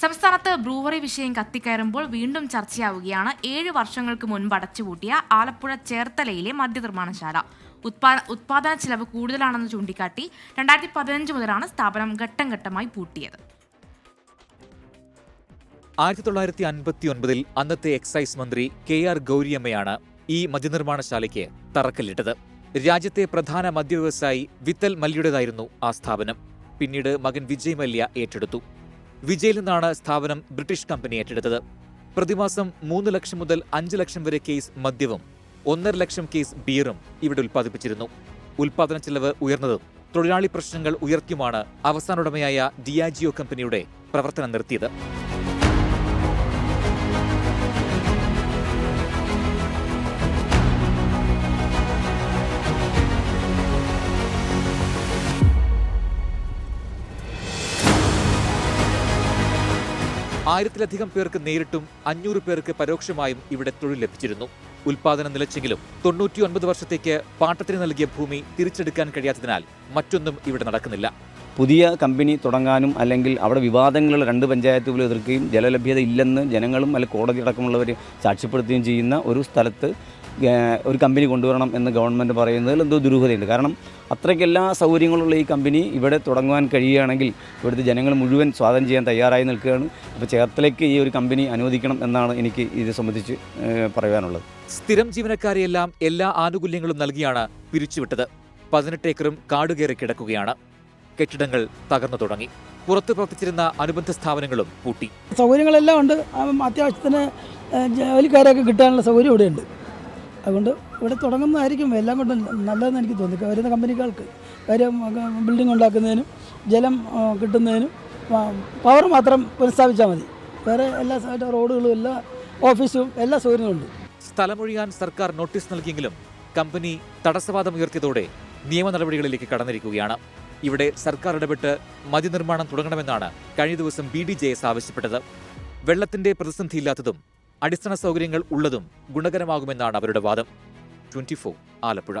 സംസ്ഥാനത്ത് ബ്രൂവറി വിഷയം കത്തിക്കയറുമ്പോൾ വീണ്ടും ചർച്ചയാവുകയാണ്. ഏഴ് വർഷങ്ങൾക്ക് മുൻപ് അടച്ചുപൂട്ടിയ ആലപ്പുഴ ചേർത്തലയിലെ മദ്യനിർമ്മാണശാല. ഉത്പാ ഉത്പാദന ചെലവ് കൂടുതലാണെന്ന് ചൂണ്ടിക്കാട്ടി രണ്ടായിരത്തി പതിനഞ്ച് മുതലാണ് സ്ഥാപനം ഘട്ടം ഘട്ടമായി പൂട്ടിയത്. ആയിരത്തി തൊള്ളായിരത്തി അൻപത്തി ഒൻപതിൽ അന്നത്തെ എക്സൈസ് മന്ത്രി കെ ആർ ഗൗരിയമ്മയാണ് ഈ മദ്യനിർമ്മാണശാലയ്ക്ക് തറക്കല്ലിട്ടത്. രാജ്യത്തെ പ്രധാന മദ്യവ്യവസായി വിത്തൽ മല്യയുടേതായിരുന്നു ആ സ്ഥാപനം. പിന്നീട് മകൻ വിജയ് മല്യ ഏറ്റെടുത്തു. വിജയിൽ നിന്നാണ് സ്ഥാപനം ബ്രിട്ടീഷ് കമ്പനി ഏറ്റെടുത്തത്. പ്രതിമാസം മൂന്ന് ലക്ഷം മുതൽ അഞ്ച് ലക്ഷം വരെ കേസ് മദ്യവും ഒന്നര ലക്ഷം കേസ് ബിയറും ഇവിടെ ഉൽപ്പാദിപ്പിച്ചിരുന്നു. ഉൽപാദന ചെലവ് ഉയർന്നതും തൊഴിലാളി പ്രശ്നങ്ങൾ ഉയർത്തിയുമാണ് അവസാനുടമയായ ഡിയാജിയോ കമ്പനിയുടെ പ്രവർത്തനം നിർത്തിയത്. ആയിരത്തിലധികം പേർക്ക് നേരിട്ടും അഞ്ഞൂറ് പേർക്ക് പരോക്ഷമായും ഇവിടെ തൊഴിൽ ലഭിച്ചിരുന്നു. ഉൽപാദനം നിലച്ചെങ്കിലും തൊണ്ണൂറ്റിയൊൻപത് വർഷത്തേക്ക് പാട്ടത്തിന് നൽകിയ ഭൂമി തിരിച്ചെടുക്കാൻ കഴിയാത്തതിനാൽ മറ്റൊന്നും ഇവിടെ നടക്കുന്നില്ല. പുതിയ കമ്പനി തുടങ്ങാനും അല്ലെങ്കിൽ അവിടെ വിവാദങ്ങൾ രണ്ട് പഞ്ചായത്തുകൾ എതിർക്കുകയും ജലലഭ്യത ഇല്ലെന്ന് ജനങ്ങളും അല്ലെങ്കിൽ കോടതി അടക്കമുള്ളവർ സാക്ഷ്യപ്പെടുത്തുകയും ചെയ്യുന്ന ഒരു സ്ഥലത്ത് ഒരു കമ്പനി കൊണ്ടുവരണം എന്ന് ഗവൺമെന്റ് പറയുന്നതിൽ എന്തോ ദുരൂഹതയുണ്ട്. കാരണം അത്രയ്ക്ക് എല്ലാ സൗകര്യങ്ങളുള്ള ഈ കമ്പനി ഇവിടെ തുടങ്ങുവാൻ കഴിയുകയാണെങ്കിൽ ഇവിടുത്തെ ജനങ്ങൾ മുഴുവൻ സ്വാഗതം ചെയ്യാൻ തയ്യാറായി നിൽക്കുകയാണ്. അപ്പോൾ ചേർത്തലേക്ക് ഈ ഒരു കമ്പനി അനുവദിക്കണം എന്നാണ് എനിക്ക് ഇത് സംബന്ധിച്ച് പറയാനുള്ളത്. സ്ഥിരം ജീവനക്കാരെയെല്ലാം എല്ലാ ആനുകൂല്യങ്ങളും നൽകിയാണ് പിരിച്ചുവിട്ടത്. പതിനെട്ട് ഏക്കറും കാടുകയറി കിടക്കുകയാണ്. കെട്ടിടങ്ങൾ തകർന്നു തുടങ്ങി. പുറത്ത് പ്രവർത്തിച്ചിരുന്ന അനുബന്ധ സ്ഥാപനങ്ങളും പൂട്ടി. സൗകര്യങ്ങളെല്ലാം ഉണ്ട്. അത്യാവശ്യത്തിന് ജോലിക്കാരൊക്കെ കിട്ടാനുള്ള സൗകര്യം ഇവിടെയുണ്ട്. അതുകൊണ്ട് ഇവിടെ തുടങ്ങുന്നതായിരിക്കും എല്ലാം കൊണ്ടും നല്ലതെന്ന് എനിക്ക് തോന്നി വരുന്ന കമ്പനികൾക്ക് കാര്യം ബിൽഡിംഗ് ഉണ്ടാക്കുന്നതിനും ജലം കിട്ടുന്നതിനും പവർ മാത്രം പുനഃസ്ഥാപിച്ചാൽ മതി. വേറെ എല്ലാ റോഡുകളും എല്ലാ ഓഫീസും എല്ലാ സൗകര്യങ്ങളും ഉണ്ട്. സ്ഥലമൊഴിയാൻ സർക്കാർ നോട്ടീസ് നൽകിയെങ്കിലും കമ്പനി തടസ്സവാദം ഉയർത്തിയതോടെ നിയമ നടപടികളിലേക്ക് കടന്നിരിക്കുകയാണ്. ഇവിടെ സർക്കാർ ഇടപെട്ട് മതി നിർമ്മാണം തുടങ്ങണമെന്നാണ് കഴിഞ്ഞ ദിവസം ബി ഡി ജെ എസ് ആവശ്യപ്പെട്ടത്. വെള്ളത്തിന്റെ പ്രതിസന്ധിയില്ലാത്തതും അടിസ്ഥാന സൗകര്യങ്ങൾ ഉള്ളതും ഗുണകരമാകുമെന്നാണ് അവരുടെ വാദം. ട്വന്റി ആലപ്പുഴ.